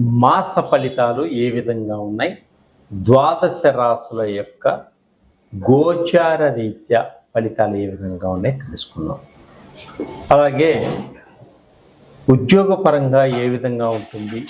మాస ఫలితాలు ఏ విధంగా ఉన్నాయి? ద్వాదశ రాసుల యొక్క గోచార రీత్యా ఫలితాలు ఏ విధంగా ఉన్నాయి తెలుసుకున్నాం అలాగే ఉద్యోగపరంగా ఏ విధంగా ఉంటుంది?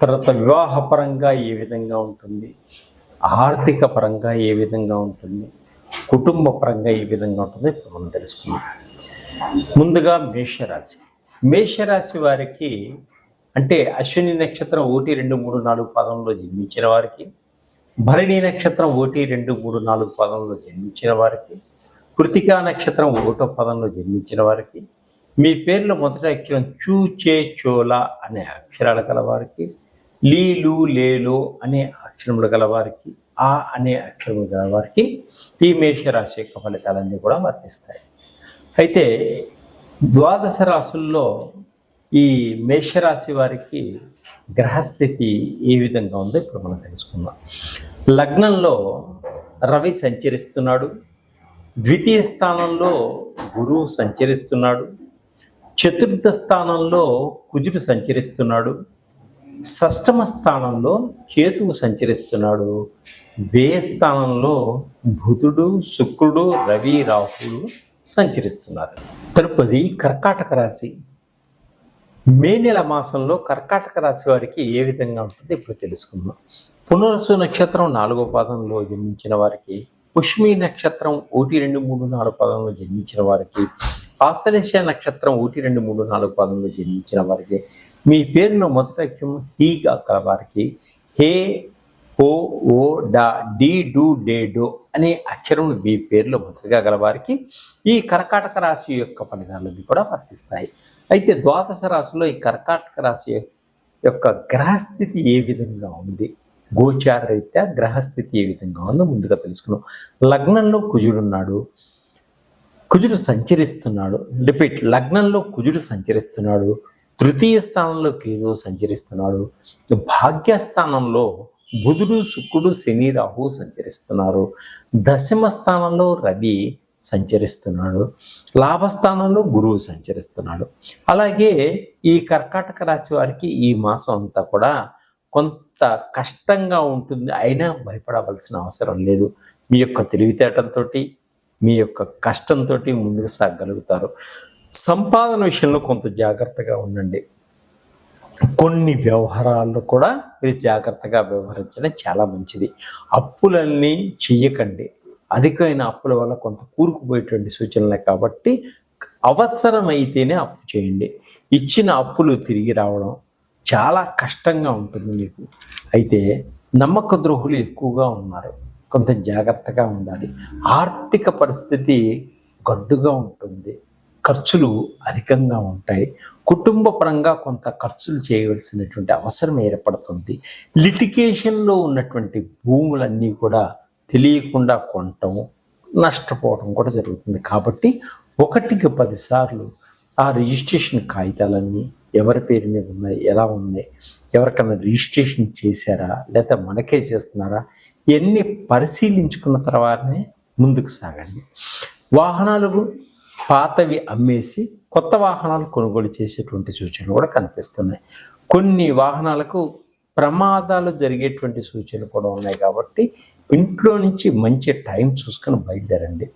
తర్వాత వివాహపరంగా ఏ విధంగా ఉంటుంది? ఆర్థిక పరంగా ఏ విధంగా ఉంటుంది? కుటుంబ పరంగా ఏ విధంగా ఉంటుందో? ఇప్పుడు మనం తెలుసుకుందాం. ముందుగా మేషరాశి. మేషరాశి వారికి అంటే అశ్విని నక్షత్రం ఒకటి రెండు మూడు నాలుగు పదంలో జన్మించిన వారికి భరణి నక్షత్రం ఒకటి రెండు మూడు నాలుగు పదంలో జన్మించిన వారికి కృతికా నక్షత్రం ఒకటో పదంలో జన్మించిన వారికి మీ పేర్లో మొదటి అక్షరం చూ చే చోల అనే అక్షరాలు గలవారికి లీలు లేలు అనే అక్షరములు గలవారికి ఆ అనే అక్షరములు గలవారికి ఈ మేషరాశి యొక్క ఫలితాలన్నీ కూడా వర్తిస్తాయి. అయితే ద్వాదశ రాసుల్లో ఈ మేషరాశి వారికి గ్రహస్థితి ఏ విధంగా ఉందో ఇప్పుడు మనం తెలుసుకుందాం. లగ్నంలో రవి సంచరిస్తున్నాడు. ద్వితీయ స్థానంలో గురువు సంచరిస్తున్నాడు. చతుర్థ స్థానంలో కుజుడు సంచరిస్తున్నాడు. షష్టమ స్థానంలో కేతువు సంచరిస్తున్నాడు. వ్యయ స్థానంలో బుధుడు శుక్రుడు రవి రాహులు సంచరిస్తున్నారు. తదుపరి కర్కాటక రాశి. మే నెల మాసంలో కర్కాటక రాశి వారికి ఏ విధంగా ఉంటుంది ఇప్పుడు తెలుసుకుందాం. పునరసు నక్షత్రం నాలుగో పాదంలో జన్మించిన వారికి పుష్మి నక్షత్రం ఒకటి రెండు మూడు నాలుగు పాదంలో జన్మించిన వారికి ఆశ్లేష నక్షత్రం ఒకటి రెండు మూడు నాలుగు పాదంలో జన్మించిన వారికి మీ పేరులో మొదటి అక్షరం హీగా కల వారికి హే ఓ ఓ డా డి డు డే డో అనే అక్షరం మీ పేరులో మొదటిగా గల వారికి ఈ కర్కాటక రాశి యొక్క ఫలితాలన్నీ కూడా వర్తిస్తాయి. అయితే ద్వాదశ రాశిలో ఈ కర్కాటక రాశి యొక్క గ్రహస్థితి ఏ విధంగా ఉంది? గోచార రీత్యా గ్రహస్థితి ఏ విధంగా ఉందో ముందుగా తెలుసుకున్నాం లగ్నంలో కుజుడున్నాడు కుజుడు సంచరిస్తున్నాడు. రిపీట్ లగ్నంలో కుజుడు సంచరిస్తున్నాడు. తృతీయ స్థానంలో కేతువు సంచరిస్తున్నాడు. భాగ్యస్థానంలో బుధుడు శుక్రుడు శని రాహు సంచరిస్తున్నారు. దశమ స్థానంలో రవి సంచరిస్తున్నాడు. లాభస్థానంలో గురువు సంచరిస్తున్నాడు. అలాగే ఈ కర్కాటక రాశి వారికి ఈ మాసం అంతా కూడా కొంత కష్టంగా ఉంటుంది. అయినా భయపడవలసిన అవసరం లేదు. మీ యొక్క తెలివితేటలతో మీ యొక్క కష్టంతో ముందుకు సాగలుగుతారు. సంపాదన విషయంలో కొంత జాగ్రత్తగా ఉండండి. కొన్ని వ్యవహారాల్లో కూడా మీరు జాగ్రత్తగా వ్యవహరించడం చాలా మంచిది. అప్పులన్నీ చెయ్యకండి. అధికమైన అప్పుల వల్ల కొంత కూరుకుపోయేటువంటి సూచనలే కాబట్టి అవసరమైతేనే అప్పు చేయండి. ఇచ్చిన అప్పులు తిరిగి రావడం చాలా కష్టంగా ఉంటుంది మీకు. అయితే నమ్మక ద్రోహులు ఎక్కువగా ఉన్నారు. కొంత జాగ్రత్తగా ఉండాలి. ఆర్థిక పరిస్థితి గడ్డుగా ఉంటుంది. ఖర్చులు అధికంగా ఉంటాయి. కుటుంబ పరంగా కొంత ఖర్చులు చేయవలసినటువంటి అవసరం ఏర్పడుతుంది. లిటికేషన్లో ఉన్నటువంటి భూములన్నీ కూడా తెలియకుండా కొనటం నష్టపోవడం కూడా జరుగుతుంది. కాబట్టి ఒకటికి పదిసార్లు ఆ రిజిస్ట్రేషన్ కాగితాలన్నీ ఎవరి పేరు మీద ఉన్నాయి ఎలా ఉన్నాయి ఎవరికైనా రిజిస్ట్రేషన్ చేశారా లేదా మనకే చేస్తున్నారా ఇవన్నీ పరిశీలించుకున్న తర్వాతనే ముందుకు సాగండి. వాహనాలు పాతవి అమ్మేసి కొత్త వాహనాలు కొనుగోలు చేసేటువంటి సూచనలు కూడా కనిపిస్తున్నాయి. కొన్ని వాహనాలకు ప్రమాదాలు జరిగేటువంటి సూచనలు కూడా ఉన్నాయి కాబట్టి ఇంట్లో నుంచి మంచి టైం చూసుకొని బయలుదేరండి.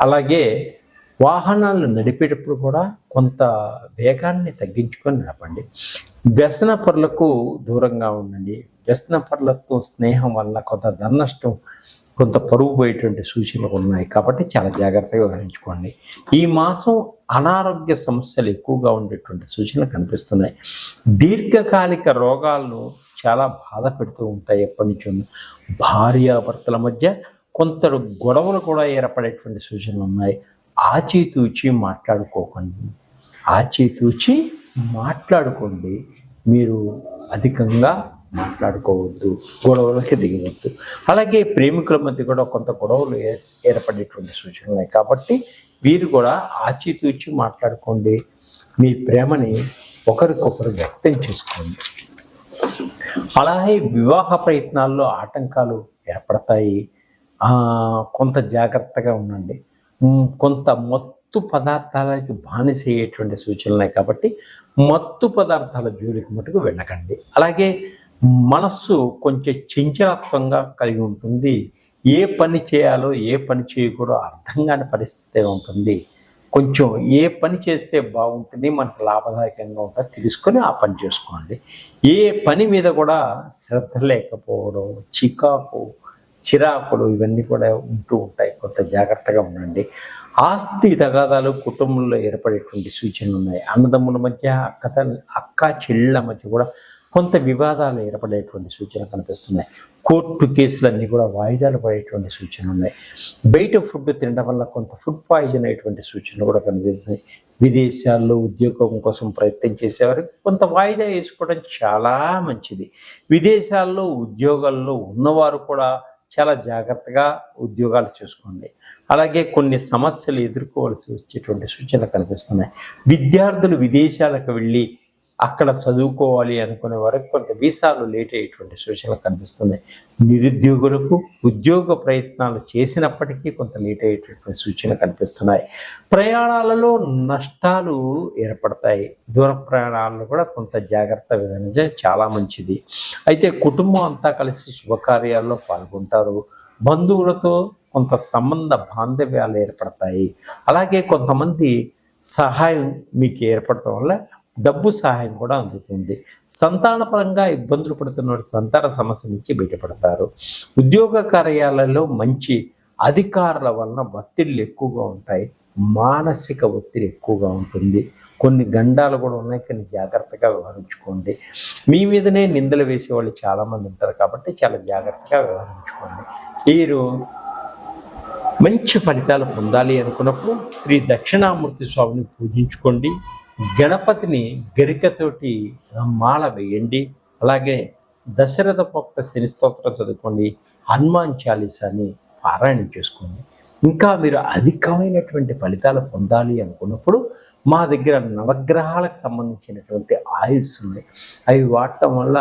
అలాగే వాహనాలు నడిపేటప్పుడు కూడా కొంత వేగాన్ని తగ్గించుకొని నడపండి. వ్యసన పొరలకు దూరంగా ఉండండి. వ్యసన పొరలతో స్నేహం వల్ల కొంత ధన నష్టం కొంత పరుగు పోయేటువంటి సూచనలు ఉన్నాయి కాబట్టి చాలా జాగ్రత్తగా వ్యవహరించుకోండి. ఈ మాసం అనారోగ్య సమస్యలు ఎక్కువగా ఉండేటువంటి సూచనలు కనిపిస్తున్నాయి. దీర్ఘకాలిక రోగాలను చాలా బాధ పెడుతూ ఉంటాయి ఎప్పటి నుంచో. భార్యాభర్తల మధ్య కొంత గొడవలు కూడా ఏర్పడేటువంటి సూచనలు ఉన్నాయి. ఆచితూచి మాట్లాడుకోకండి. ఆచితూచి మాట్లాడుకోండి. మీరు అధికంగా మాట్లాడుకోవద్దు. గొడవలకి దిగవద్దు. అలాగే ప్రేమికుల మధ్య కూడా కొంత గొడవలు ఏ- ఏర్పడేటువంటి సూచనలు ఉన్నాయి. కాబట్టి వీరు కూడా ఆచితూచి మాట్లాడుకోండి. మీ ప్రేమని ఒకరికొకరు వ్యక్తం చేసుకోండి. అలాగే వివాహ ప్రయత్నాల్లో ఆటంకాలు ఏర్పడతాయి. కొంత జాగ్రత్తగా ఉండండి. కొంత మత్తు పదార్థాలకి బానిస అయ్యేటువంటి సూచనలు ఉన్నాయి కాబట్టి మత్తు పదార్థాల జోలికి మటుకు వెళ్ళకండి. అలాగే మనస్సు కొంచెం చంచలత్వంగా కలిగి ఉంటుంది. ఏ పని చేయాలో ఏ పని చేయకూడదో అర్థం కాని పరిస్థితి ఉంటుంది. కొంచెం ఏ పని చేస్తే బాగుంటుంది మనకు లాభదాయకంగా ఉంటుంది తెలుసుకొని ఆ పని చేసుకోండి. ఏ పని మీద కూడా శ్రద్ధ లేకపోవడం చికాకు చిరాకులు ఇవన్నీ కూడా ఉంటూ ఉంటాయి. కొంత జాగ్రత్తగా ఉండండి. ఆస్తి తగాదాలు కుటుంబంలో ఏర్పడేటువంటి సూచనలు ఉన్నాయి. అన్నదమ్ముల మధ్య అక్క అక్క చెల్లెళ్ళ మధ్య కూడా కొంత వివాదాలు ఏర్పడేటువంటి సూచనలు కనిపిస్తున్నాయి. కోర్టు కేసులన్నీ కూడా వాయిదాలు పడేటువంటి సూచనలు ఉన్నాయి. బయట ఫుడ్ తినడం వల్ల కొంత ఫుడ్ పాయిజన్ అయ్యేటువంటి సూచనలు కూడా కనిపిస్తున్నాయి. విదేశాల్లో ఉద్యోగం కోసం ప్రయత్నం చేసేవారికి కొంత వాయిదా వేసుకోవడం చాలా మంచిది. విదేశాల్లో ఉద్యోగాల్లో ఉన్నవారు కూడా చాలా జాగ్రత్తగా ఉద్యోగాలు చేసుకోండి. అలాగే కొన్ని సమస్యలు ఎదుర్కోవాల్సి వచ్చేటువంటి సూచనలు కనిపిస్తున్నాయి. విద్యార్థులు విదేశాలకు వెళ్ళి అక్కడ చదువుకోవాలి అనుకునే వరకు కొంత వీసాలు లేట్ అయ్యేటువంటి సూచనలు కనిపిస్తున్నాయి. నిరుద్యోగులకు ఉద్యోగ ప్రయత్నాలు చేసినప్పటికీ కొంత లేట్ అయ్యేటటువంటి సూచనలు కనిపిస్తున్నాయి. ప్రయాణాలలో నష్టాలు ఏర్పడతాయి. దూర ప్రయాణాలను కూడా కొంత జాగ్రత్త విధానం చాలా మంచిది. అయితే కుటుంబం అంతా కలిసి శుభకార్యాల్లో పాల్గొంటారు. బంధువులతో కొంత సంబంధ బాంధవ్యాలు ఏర్పడతాయి. అలాగే కొంతమంది సహాయం మీకు ఏర్పడటం వల్ల డబ్బు సహాయం కూడా అందుతుంది. సంతానపరంగా ఇబ్బందులు పడుతున్న సంతాన సమస్య నుంచి బయటపడతారు. ఉద్యోగ కార్యాలయంలో మంచి అధికారుల వలన ఒత్తిళ్ళు ఎక్కువగా ఉంటాయి. మానసిక ఒత్తిడి ఎక్కువగా ఉంటుంది. కొన్ని గండాలు కూడా ఉన్నాయి. కానీ జాగ్రత్తగా వ్యవహరించుకోండి. మీ మీదనే నిందలు వేసే వాళ్ళు చాలామంది ఉంటారు కాబట్టి చాలా జాగ్రత్తగా వ్యవహరించుకోండి. వీరు మంచి ఫలితాలు పొందాలి అనుకున్నప్పుడు శ్రీ దక్షిణామూర్తి స్వామిని పూజించుకోండి. గణపతిని గరికతోటి మాల వేయండి. అలాగే దశరథ పొక్క శని స్తోత్రం చదువుకోండి. హనుమాన్ చాలీసాని పారాయణం చేసుకోండి. ఇంకా మీరు అధికమైనటువంటి ఫలితాలు పొందాలి అనుకున్నప్పుడు మా దగ్గర నవగ్రహాలకు సంబంధించినటువంటి ఆయిల్స్ ఉన్నాయి. అవి వాడటం వల్ల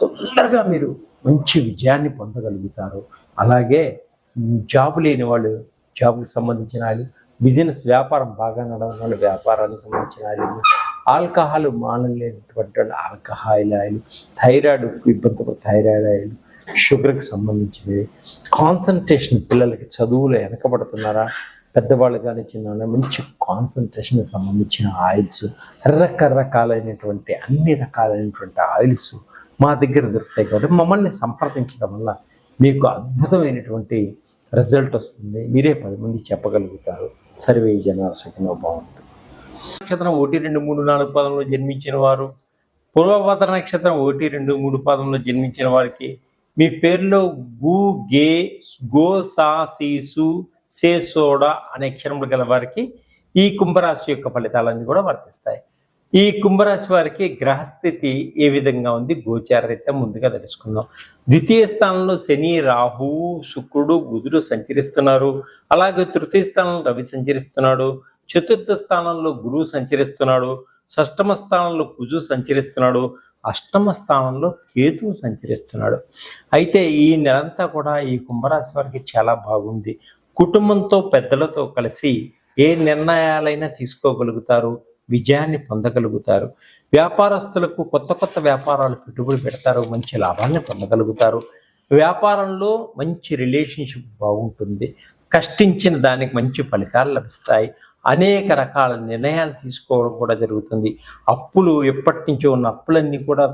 తొందరగా మీరు మంచి విజయాన్ని పొందగలుగుతారు. అలాగే జాబ్ లేని వాళ్ళు జాబ్కి సంబంధించిన ఆయిల్ బిజినెస్ వ్యాపారం బాగా నడవడం వల్ల వ్యాపారానికి సంబంధించిన ఆయిల్ ఆల్కహాల్ మానలేనటువంటి వాళ్ళు ఆల్కహాయిల్ ఆయిల్ థైరాయిడ్ ఇబ్బంది పడే థైరాయిడ్ ఆయిల్ షుగర్కి సంబంధించినవి. కాన్సన్ట్రేషన్ పిల్లలకి చదువులు వెనకబడుతున్నారా? పెద్దవాళ్ళు కానీ చిన్న మంచి కాన్సన్ట్రేషన్కి సంబంధించిన ఆయిల్స్ రకరకాలైనటువంటి అన్ని రకాలైనటువంటి ఆయిల్స్ మా దగ్గర దొరుకుతాయి కాబట్టి మమ్మల్ని సంప్రదించడం వల్ల మీకు అద్భుతమైనటువంటి రిజల్ట్ వస్తుంది. మీరే పది మంది చెప్పగలుగుతారు. సర్వే జనాల సుఖంగా బాగుంటుంది. నక్షత్రం ఒకటి రెండు మూడు నాలుగు పదంలో జన్మించిన వారు పూర్వభద్ర నక్షత్రం ఒకటి రెండు మూడు పదంలో జన్మించిన వారికి మీ పేరులో గు గే గో సా సీసు సే సోడా అనే అక్షరములు గల వారికి ఈ కుంభరాశి యొక్క ఫలితాలన్నీ కూడా వర్తిస్తాయి. ఈ కుంభరాశి వారికి గ్రహస్థితి ఏ విధంగా ఉంది? గోచారరీత్యా ముందుగా తెలుసుకుందాం. ద్వితీయ స్థానంలో శని రాహువు శుక్రుడు బుధుడు సంచరిస్తున్నారు. అలాగే తృతీయ స్థానంలో రవి సంచరిస్తున్నాడు. చతుర్థ స్థానంలో గురువు సంచరిస్తున్నాడు. షష్టమ స్థానంలో కుజు సంచరిస్తున్నాడు. అష్టమ స్థానంలో కేతువు సంచరిస్తున్నాడు. అయితే ఈ నెలంతా కూడా ఈ కుంభరాశి వారికి చాలా బాగుంది. కుటుంబంతో పెద్దలతో కలిసి ఏ నిర్ణయాలైనా తీసుకోగలుగుతారు. విజయాన్ని పొందగలుగుతారు. వ్యాపారస్తులకు కొత్త కొత్త వ్యాపారాలు పెట్టుబడి పెడతారు మంచి లాభాన్ని పొందగలుగుతారు. వ్యాపారంలో మంచి రిలేషన్షిప్ బాగుంటుంది. కష్టించిన దానికి మంచి ఫలితాలు లభిస్తాయి. అనేక రకాల నిర్ణయాలు తీసుకోవడం కూడా జరుగుతుంది. అప్పులు ఎప్పటి నుంచో ఉన్న అప్పులన్నీ కూడా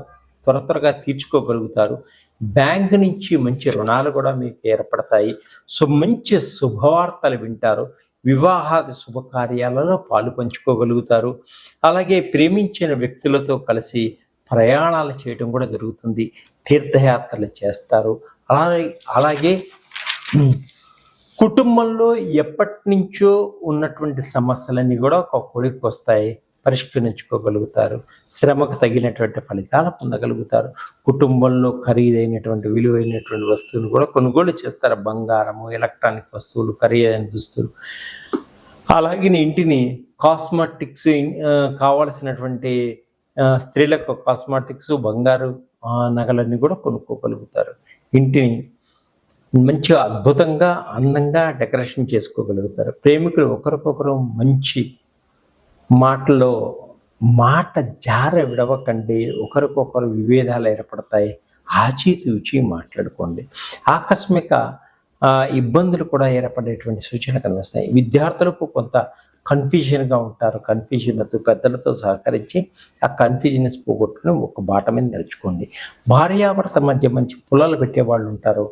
త్వర త్వరగా తీర్చుకోగలుగుతారు. బ్యాంక్ నుంచి మంచి రుణాలు కూడా మీకు ఏర్పడతాయి. సో మంచి శుభవార్తలు వింటారు. వివాహాది శుభకార్యాలలో పాలు పంచుకోగలుగుతారు. అలాగే ప్రేమించిన వ్యక్తులతో కలిసి ప్రయాణాలు చేయడం కూడా జరుగుతుంది. తీర్థయాత్రలు చేస్తారు. అలాగే అలాగే కుటుంబంలో ఎప్పటి నుంచో ఉన్నటువంటి సమస్యలన్నీ కూడా ఒక కొడుకు వస్తాయి. పరిష్కరించుకోగలుగుతారు. శ్రమకు తగినటువంటి ఫలితాలు పొందగలుగుతారు. కుటుంబంలో ఖరీదైనటువంటి విలువైనటువంటి వస్తువులు కూడా కొనుగోలు చేస్తారు. బంగారము ఎలక్ట్రానిక్ వస్తువులు ఖరీదైన దుస్తులు. అలాగే నీ ఇంటిని కాస్మెటిక్స్ కావలసినటువంటి కావాల్సినటువంటి స్త్రీలకు కాస్మెటిక్స్ బంగారు నగలన్నీ కూడా కొనుక్కోగలుగుతారు. ఇంటిని మంచిగా అద్భుతంగా అందంగా డెకరేషన్ చేసుకోగలుగుతారు. ప్రేమికులు ఒకరికొకరు మంచి మాటలో మాట జార విడవకండి ఒకరికొకరు విభేదాలు ఏర్పడతాయి. ఆచితూచి మాట్లాడుకోండి. ఆకస్మిక ఇబ్బందులు కూడా ఏర్పడేటువంటి సూచనలు కనిపిస్తాయి. విద్యార్థులకు కొంత కన్ఫ్యూజన్గా ఉంటారు. కన్ఫ్యూజన్లతో పెద్దలతో సహకరించి ఆ కన్ఫ్యూజనెస్ పోగొట్టుకుని ఒక బాట మీద నడుచుకోండి. భార్యాభర్త మధ్య మంచి పుల్లలు పెట్టే వాళ్ళు ఉంటారు.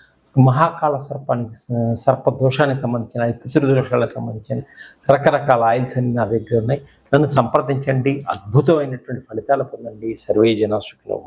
మహాకాల సర్పానికి సర్ప దోషానికి సంబంధించిన పితృదోషాలకు సంబంధించిన రకరకాల ఆయిల్స్ అన్ని నా దగ్గర ఉన్నాయి. నన్ను సంప్రదించండి. అద్భుతమైనటువంటి ఫలితాలు పొందండి. సర్వే జన సుఖినో